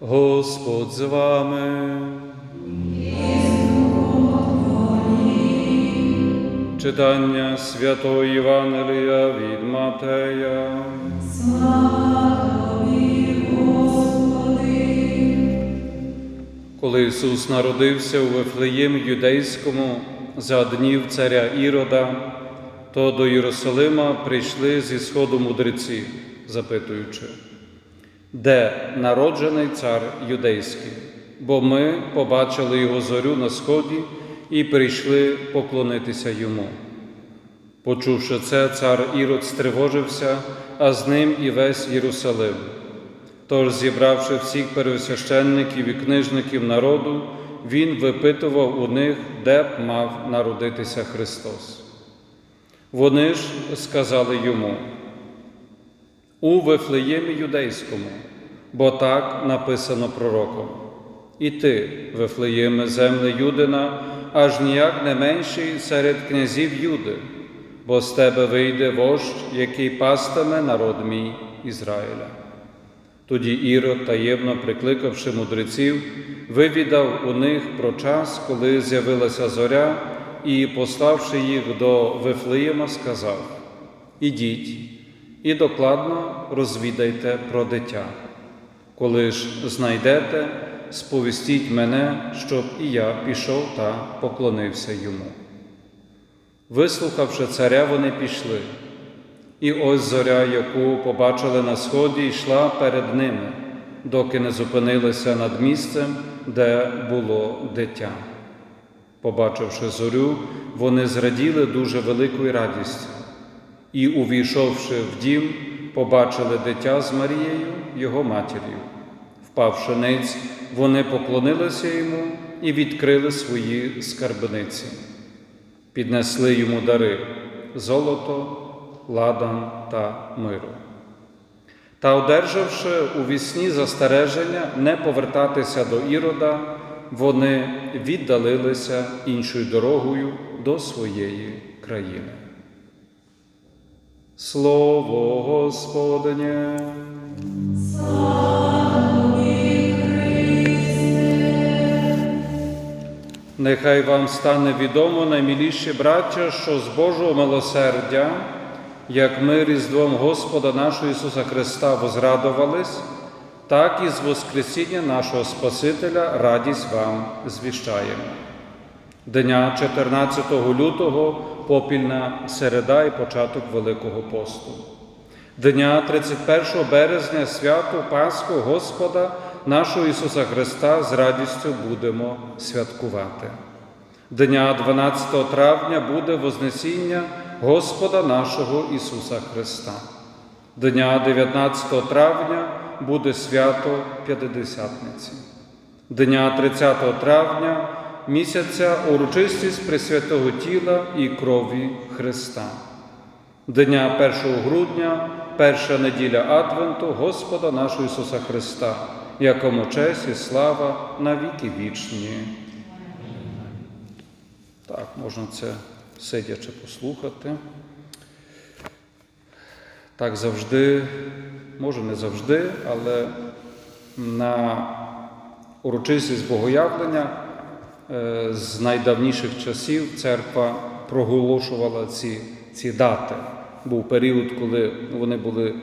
Господь з вами. Читання Святого Євангелія від Матея. Коли Ісус народився у Вифлеємі Юдейському за днів царя Ірода, то до Єрусалима прийшли зі сходу мудреці, запитуючи, де народжений цар юдейський, бо ми побачили його зорю на сході і прийшли поклонитися йому. Почувши це, цар Ірод стривожився, а з ним і весь Єрусалим. Тож, зібравши всіх первосвященників і книжників народу, він випитував у них, де б мав народитися Христос. Вони ж сказали йому у Вифлеємі Юдейському, бо так написано пророком. І ти, Вифлеєме, земле Юдина, аж ніяк не менший серед князів Юди, бо з тебе вийде вождь, який пастиме народ мій Ізраїля. Тоді Ірод, таємно прикликавши мудреців, вивідав у них про час, коли з'явилася зоря, і, пославши їх до Вифлеєма, сказав: Ідіть і докладно розвідайте про дитя. Коли ж знайдете, сповістіть мене, щоб і я пішов та поклонився йому. Вислухавши царя, вони пішли. І ось зоря, яку побачили на сході, йшла перед ними, доки не зупинилася над місцем, де було дитя. Побачивши зорю, вони зраділи дуже великою радістю, і, увійшовши в дім, побачили дитя з Марією, його матір'ю. Впавши ниць, вони поклонилися йому і відкрили свої скарбниці, піднесли йому дари золото ладан та миру. Та, одержавши у вісні застереження не повертатися до Ірода, вони віддалилися іншою дорогою до своєї країни. Слово Господнє. Нехай вам стане відомо, найміліші браття, що з Божого милосердя, як ми Різдвом Господа нашого Ісуса Христа возрадувались, так і з Воскресіння нашого Спасителя радість вам звіщаємо. Дня 14 лютого попільна середа і початок Великого посту. Дня 31 березня свято Пасху Господа нашого Ісуса Христа з радістю будемо святкувати. Дня 12 травня буде Вознесіння Господа нашого Ісуса Христа. Дня 19 травня буде свято П'ятидесятниці. Дня 30 травня місяця урочистість Пресвятого тіла і крові Христа. Дня 1 грудня, перша неділя Адвенту Господа нашого Ісуса Христа, якому честь і слава на віки вічні. Так, можна це сидячи послухати. Так завжди, може не завжди, але на урочистість богоявлення з найдавніших часів церква проголошувала ці, ці дати. Був період, коли вони були,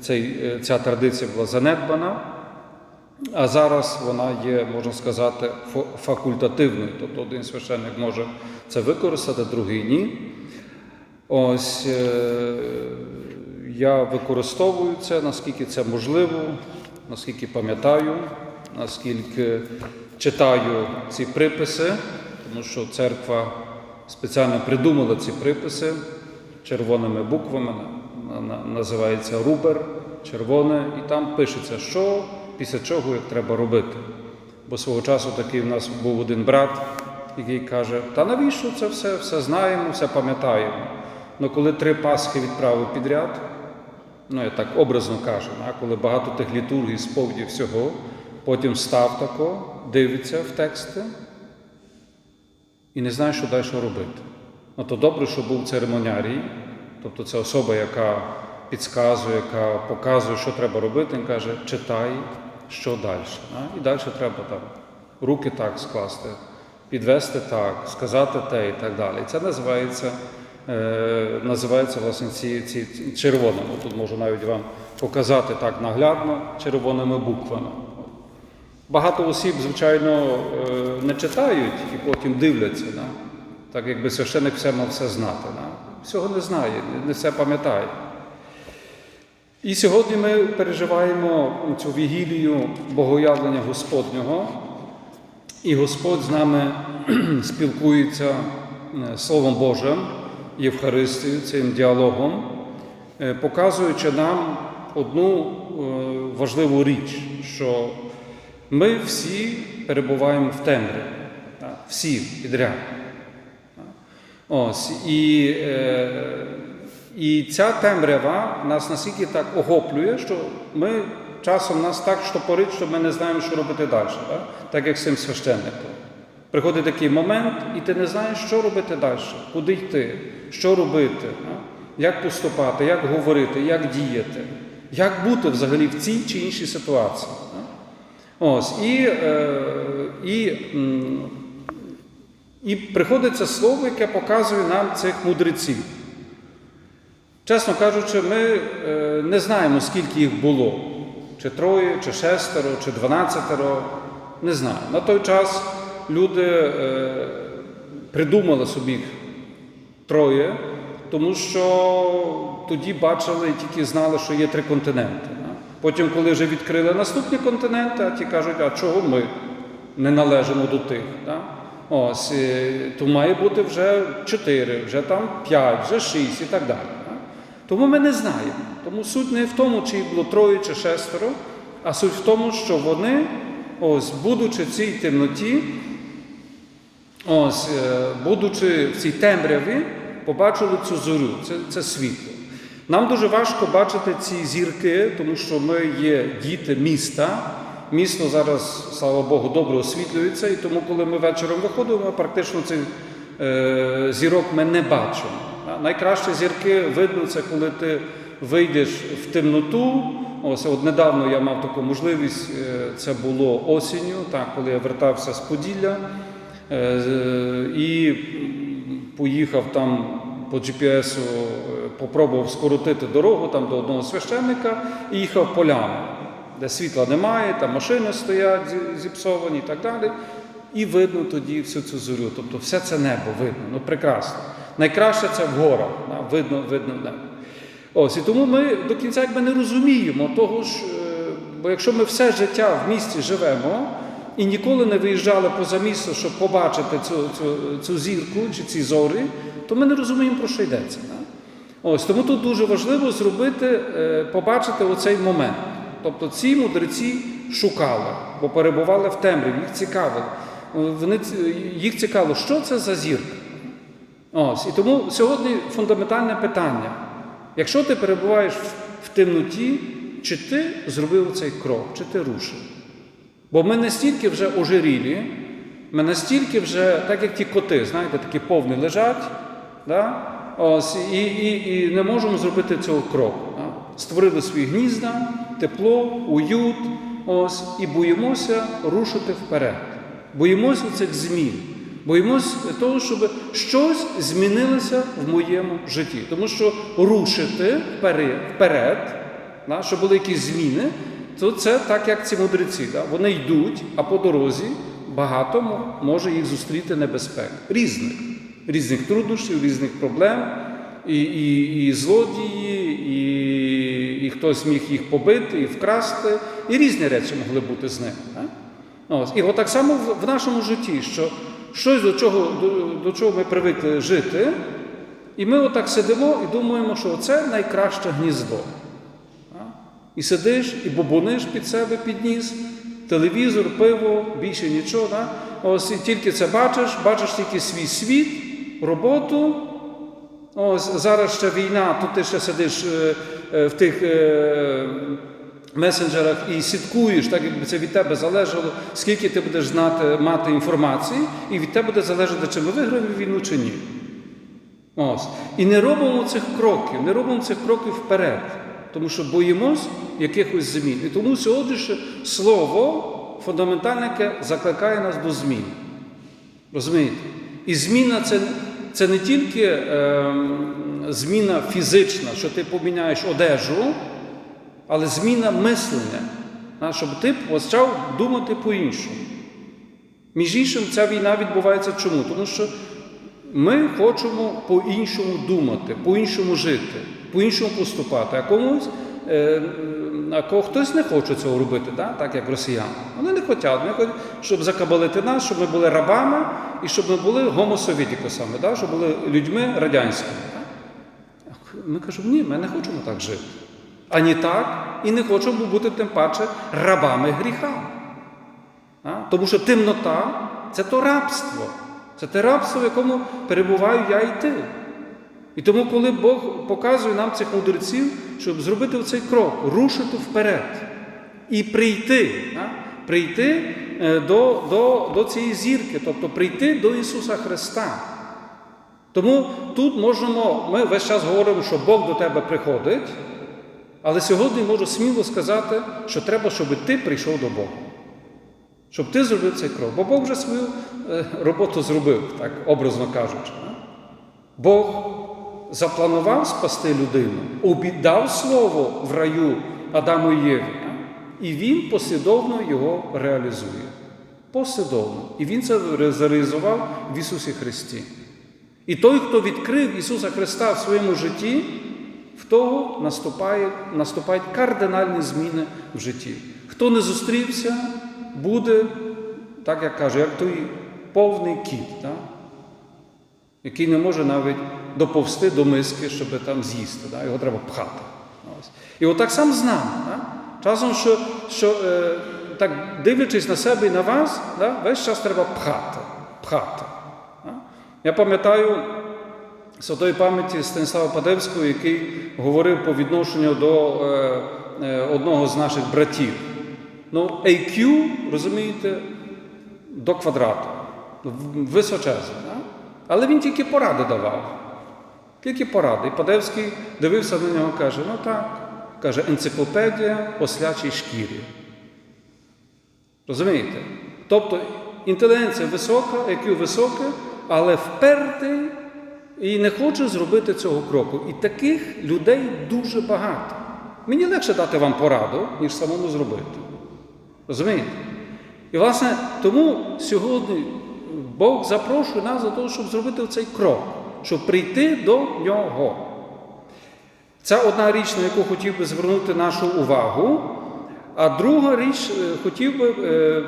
цей, е, ця традиція була занедбана, а зараз вона є, можна сказати, факультативною. Тобто один священник може це використати, другий ні. Ось е, я використовую це, наскільки це можливо, наскільки пам'ятаю, наскільки читаю ці приписи, тому що церква спеціально придумала ці приписи червоними буквами, на- на- називається рубер, червоне, і там пишеться, що після чого як треба робити. Бо свого часу такий в нас був один брат, який каже: Та навіщо це все? Все знаємо, все пам'ятаємо. Ну коли три Пасхи відправив підряд, ну я так образно кажу, коли багато тих літургій, сповідів всього, потім став тако, дивиться в тексти і не знає, що далі робити. Ну то добре, що був церемонярій, тобто це особа, яка підказує, яка показує, що треба робити. Він каже, читай що далі. Да? І далі треба там руки так скласти, підвести так, сказати те і так далі. І це називається, е, називається власне ці, ці червоними. Тут можу навіть вам показати так наглядно червоними буквами. Багато осіб, звичайно, е, не читають і потім дивляться, да? так якби священик все мав все знати. Да? Всього не знає, не все пам'ятає. І сьогодні ми переживаємо цю вігілію богоявлення Господнього, і Господь з нами спілкується е, Словом Божим, Євхаристією, цим діалогом, е, показуючи нам одну важливу річ, що ми всі перебуваємо в темряві, всі підряд. Ось, і, е, і ця темрява нас настільки так охоплює, що ми часом нас так штопорить, що ми не знаємо, що робити далі, так, так як з цим священником. Приходить такий момент, і ти не знаєш, що робити далі, куди йти, що робити, як поступати, як говорити, як діяти, як бути взагалі в цій чи іншій ситуації. Ось, і, е, і, і приходить це слово, яке показує нам цих мудреців. Чесно кажучи, ми е, не знаємо, скільки їх було. Чи троє, чи шестеро, чи дванадцятеро. Не знаю. На той час люди е, придумали собі троє, тому що тоді бачили і тільки знали, що є три континенти. Потім, коли вже відкрили наступні континенти, ті кажуть, а чого ми не належимо до тих? Да? Ось, то має бути вже чотири, вже там п'ять, вже шість і так далі. да. Тому ми не знаємо. Тому суть не в тому, чи їх було троє чи шестеро, а суть в тому, що вони, ось, будучи в цій темноті, ось, е, будучи в цій темряві, побачили цю зорю, це, це світло. Нам дуже важко бачити ці зірки, тому що ми є діти міста. Місто зараз, слава Богу, добре освітлюється, і тому, коли ми вечором виходимо, практично цих е, зірок ми не бачимо. Найкраще зірки видно це, коли ти вийдеш в темноту. Ось от недавно я мав таку можливість, е, це було осінню, так, коли я вертався з Поділля е, і поїхав там по GPS, попробував скоротити дорогу там до одного священника і їхав полями, де світла немає, там машини стоять зіпсовані і так далі. І видно тоді всю цю зорю. Тобто все це небо видно, ну прекрасно. Найкраще це в горах, видно, видно небо. Ось, і тому ми до кінця якби не розуміємо того ж, е, бо якщо ми все життя в місті живемо і ніколи не виїжджали поза місто, щоб побачити цю, цю, цю зірку чи ці зорі, то ми не розуміємо, про що йдеться. Ось тому тут дуже важливо зробити, е, побачити оцей момент. Тобто ці мудреці шукали, бо перебували в темряві, їх цікавило. Вони, їх цікавило, що це за зірка. Ось, і тому сьогодні фундаментальне питання. Якщо ти перебуваєш в темноті, чи ти зробив цей крок, чи ти рушив? Бо ми настільки вже ожирілі, ми настільки вже, так як ті коти, знаєте, такі повні лежать, да? Ось, і, і, і не можемо зробити цього кроку. Створили свої гнізда, тепло, уют, ось, і боїмося рушити вперед. Боїмося цих змін. Боїмося того, щоб щось змінилося в моєму житті. Тому що рушити вперед да, щоб були якісь зміни, то це так, як ці мудреці. Да? Вони йдуть, а по дорозі багато може їх зустріти небезпек. Різних, різних труднощів, різних проблем, і, і, і злодії, і, і хтось міг їх побити, і вкрасти, і різні речі могли бути з ними. Да? Ось. І от так само в, нашому житті, що щось до чого, до, до чого ми привикли жити, і ми отак сидимо і думаємо, що це найкраще гніздо. І сидиш, і бубониш під себе підніс, телевізор, пиво, більше нічого. Да? Ось і тільки це бачиш, бачиш тільки свій світ, роботу. Ось зараз ще війна, тут ти ще сидиш е, е, в тих е, месенджерах і слідкуєш, так якби це від тебе залежало, скільки ти будеш знати, мати інформації, і від тебе буде залежати, чи ми виграємо війну чи ні. Ось. І не робимо цих кроків, не робимо цих кроків вперед. тому що боїмось якихось змін. І тому сьогоднішнє слово фундаментальне закликає нас до змін. Розумієте? І зміна це, це не тільки е, зміна фізична, що ти поміняєш одежу, але зміна мислення, щоб ти почав думати по-іншому. Між іншим, ця війна відбувається чому? Тому що ми хочемо по-іншому думати, по-іншому жити, по-іншому поступати. А комусь, е, а хтось не хоче цього робити, так як росіяни. Вони хочуть, вони хочуть, щоб закабалити нас, щоб ми були рабами і щоб ми були гомосовітікосами, да? щоб були людьми радянськими. Ми кажемо, ні, ми не хочемо так жити. Ані так, і не хочемо бути тим паче рабами гріха. Тому що темнота це то рабство. Це те рабство, в якому перебуваю я і ти. І тому, коли Бог показує нам цих мудреців, щоб зробити цей крок, рушити вперед і прийти? Прийти е, до, до, до цієї зірки, тобто прийти до Ісуса Христа. Тому тут можемо, ми весь час говоримо, що Бог до тебе приходить, але сьогодні можу сміло сказати, що треба, щоб ти прийшов до Бога. Щоб ти зробив цей крок. Бо Бог вже свою е, роботу зробив, так образно кажучи. Бог запланував спасти людину, обідав слово в раю Адаму і Єві? І він послідовно його реалізує. Послідовно. І він це зареалізував в Ісусі Христі. І той, хто відкрив Ісуса Христа в своєму житті, в того наступає, наступають кардинальні зміни в житті. Хто не зустрівся, буде, так як кажу, як той повний кіт, так? який не може навіть доповсти до миски, щоб там з'їсти. Так? Його треба пхати. Ось. І отак сам з нами. Так? Часом, що, що е, так дивлячись на себе і на вас, так? весь час треба пхати. пхати. Так? Я пам'ятаю святої пам'яті Станіслава Падевського, який говорив по відношенню до е, е, одного з наших братів. Ну, AQ, розумієте, до квадрату. Височезне. Да? Але він тільки поради давав. Тільки поради. І Падевський дивився на нього і каже: ну так, каже, енциклопедія ослячій шкірі. Розумієте? Тобто інтелігенція висока, IQ високе, але впертий і не хоче зробити цього кроку. І таких людей дуже багато. Мені легше дати вам пораду, ніж самому зробити. Розумієте? І, власне, тому сьогодні Бог запрошує нас за те, щоб зробити цей крок, щоб прийти до нього. Це одна річ, на яку хотів би звернути нашу увагу. А друга річ, е, хотів би е,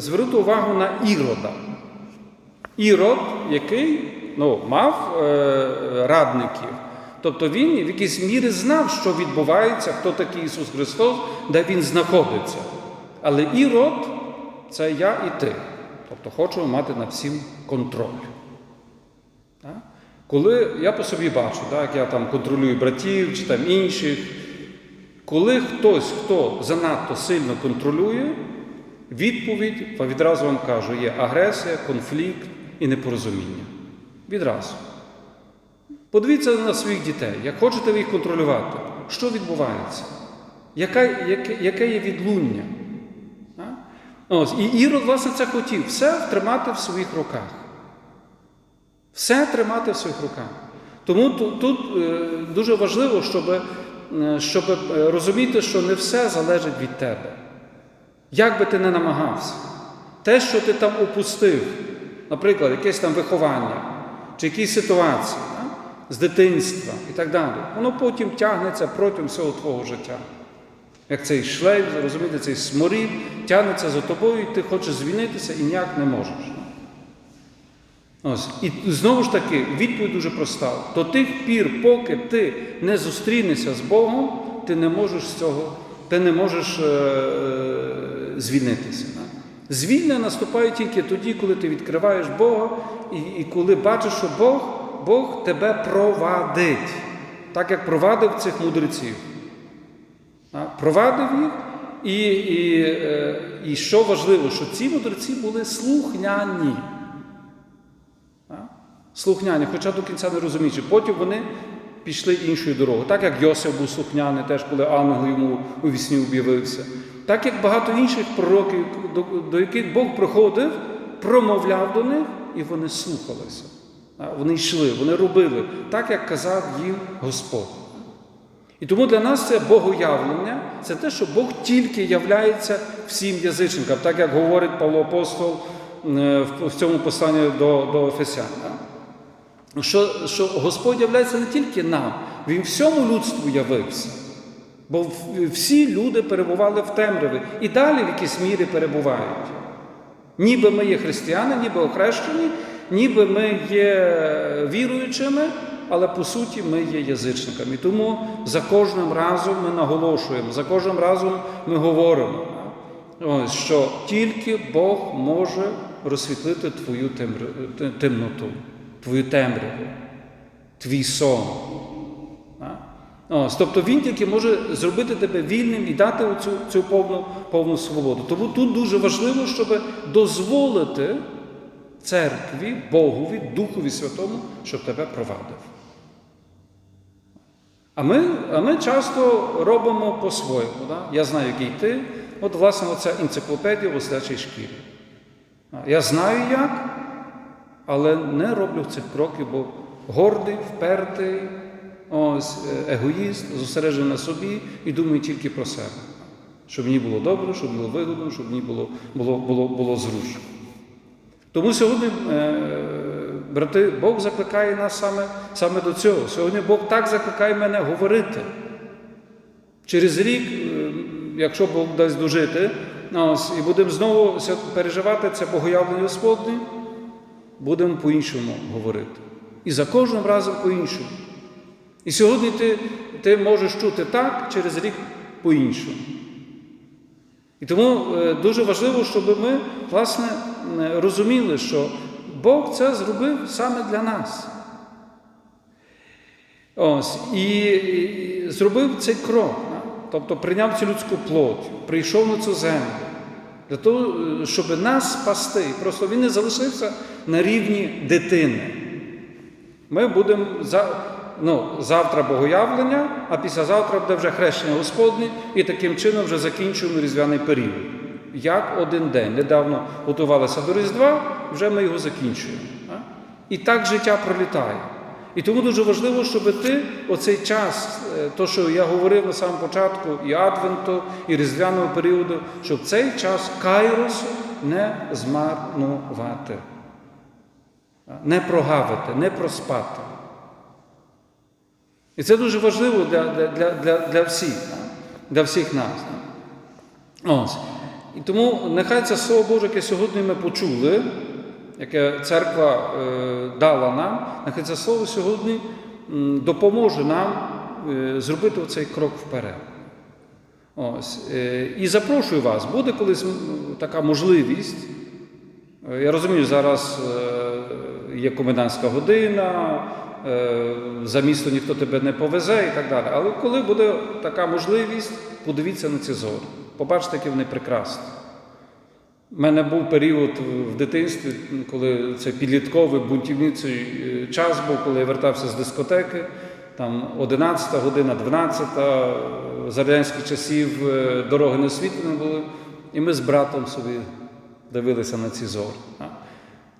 звернути увагу на Ірода. Ірод, який ну, мав е, радників. Тобто він в якійсь мірі знав, що відбувається, хто такий Ісус Христос, де Він знаходиться. Але Ірод це я і ти. Тобто хочу мати над всім контроль. Коли я по собі бачу, так, як я там контролюю братів чи там інших, коли хтось, хто занадто сильно контролює, відповідь, відразу вам кажу, є агресія, конфлікт і непорозуміння. Відразу. Подивіться на своїх дітей, як хочете ви їх контролювати, що відбувається? Яка, яке, яке є відлуння? Ось, І Ірод, власне, це хотів все тримати в своїх руках. Все тримати в своїх руках. Тому тут, тут е, дуже важливо, щоб, е, щоб е, розуміти, що не все залежить від тебе. Як би ти не намагався, те, що ти там опустив, наприклад, якесь там виховання чи якісь ситуації да, з дитинства і так далі, воно потім тягнеться протягом всього твого життя. Як цей шлейф, розумієте, цей сморід тягнеться за тобою, і ти хочеш звільнитися і ніяк не можеш. Ось. І знову ж таки, відповідь дуже проста. До тих пір, поки ти не зустрінешся з Богом, ти не можеш з цього, ти не можеш е- е- звільнитися. Звільнення наступає тільки тоді, коли ти відкриваєш Бога і, і коли бачиш, що Бог, Бог тебе провадить, так як провадив цих мудреців. Провадив їх, і, і, е, і що важливо, що ці мудреці були слухняні. Слухняні, хоча до кінця не розуміючи. Потім вони пішли іншою дорогою. Так як Йосиф був слухняний, теж коли ангел йому у вісні об'явився. Так як багато інших пророків, до, до яких Бог приходив, промовляв до них, і вони слухалися. Вони йшли, вони робили так, як казав їм Господь. І тому для нас це богоявлення, це те, що Бог тільки являється всім язичникам, так як говорить Павло Апостол е, в цьому посланні до, до Ефесян. Да. Що, що Господь являється не тільки нам, Він всьому людству явився. Бо всі люди перебували в темряві і далі в якійсь мірі перебувають. Ніби ми є християни, ніби охрещені, ніби ми є віруючими, але по суті ми є язичниками. Тому за кожним разом ми наголошуємо, за кожним разом ми говоримо, що тільки Бог може розсвітлити твою темноту, твою темряву, твій сон. Ось, тобто він тільки може зробити тебе вільним і дати цю, цю повну, повну свободу. Тому тут дуже важливо, щоб дозволити церкві, Богові, Духові Святому, щоб тебе провадив. А ми, а ми часто робимо по-своєму. Да? Я знаю, який ти. От, власне, оця енциклопедія в ослячій шкірі. Я знаю як, але не роблю цих кроків, бо гордий, впертий, ось, е, егоїст, зосереджений на собі і думаю тільки про себе. Щоб мені було добре, щоб було вигодно, щоб мені було, було, було, було зручно. Тому сьогодні, е, брати, Бог закликає нас саме, саме до цього. Сьогодні Бог так закликає мене говорити. Через рік, е, якщо Бог дасть дожити, і будемо знову переживати це богоявлення Господнє, будемо по-іншому говорити. І за кожним разом по-іншому. І сьогодні ти, ти можеш чути так, через рік по-іншому. І тому е, дуже важливо, щоб ми власне розуміли, що Бог це зробив саме для нас. Ось, і, зробив цей крок, тобто прийняв цю людську плоть, прийшов на цю землю, для того, е, щоб нас спасти. Просто він не залишився на рівні дитини. Ми будемо за, ну, завтра богоявлення, а післязавтра буде вже хрещення Господнє, і таким чином вже закінчуємо різдвяний період. Як один день. Недавно готувалися до Різдва, вже ми його закінчуємо. І так життя пролітає. І тому дуже важливо, щоб ти оцей час, е, то, що я говорив на самому початку, і Адвенту, і різдвяного періоду, щоб цей час кайросу не змарнувати. Не прогавити, не проспати. І це дуже важливо для, для, для, для, всіх, для всіх нас. Ось. І тому нехай це Слово Боже, яке сьогодні ми почули, яке церква е, дала нам, нехай це слово сьогодні допоможе нам е, зробити оцей крок вперед. Ось. Е, і запрошую вас, буде колись така можливість. Е, Я розумію, зараз е, є комендантська година, е, за місто ніхто тебе не повезе і так далі. Але коли буде така можливість, подивіться на ці зорі. Побачите, які вони прекрасні. У мене був період в дитинстві, коли це підлітковий бунтівницький е, час був, коли я вертався з дискотеки, там 11 година, 12, за радянських часів е, дороги не освітлені були, і ми з братом собі дивилися на ці зорі.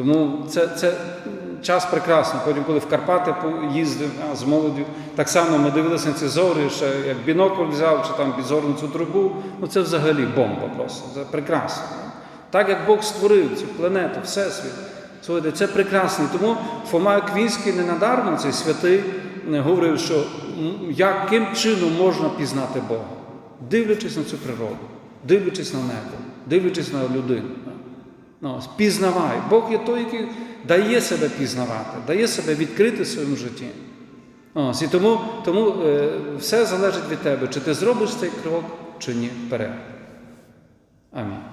Тому це, це час прекрасний. Потім, коли в Карпати їздив а, з молоддю, так само ми дивилися на ці зорі, ще як бінокль взяв, чи там підзорну цю трубу. Ну це взагалі бомба просто. Це прекрасно. Так як Бог створив цю планету, Всесвіт. Слухайте, це прекрасно. Тому Фома Аквінський ненадарно, цей святий, е, говорив, що яким чином можна пізнати Бога, дивлячись на цю природу, дивлячись на небо, дивлячись на людину. Ну, пізнавай. Бог є той, який дає себе пізнавати, дає себе відкрити в своєму житті. Ось, і тому, тому е, все залежить від тебе, чи ти зробиш цей крок, чи ні вперед. Амінь.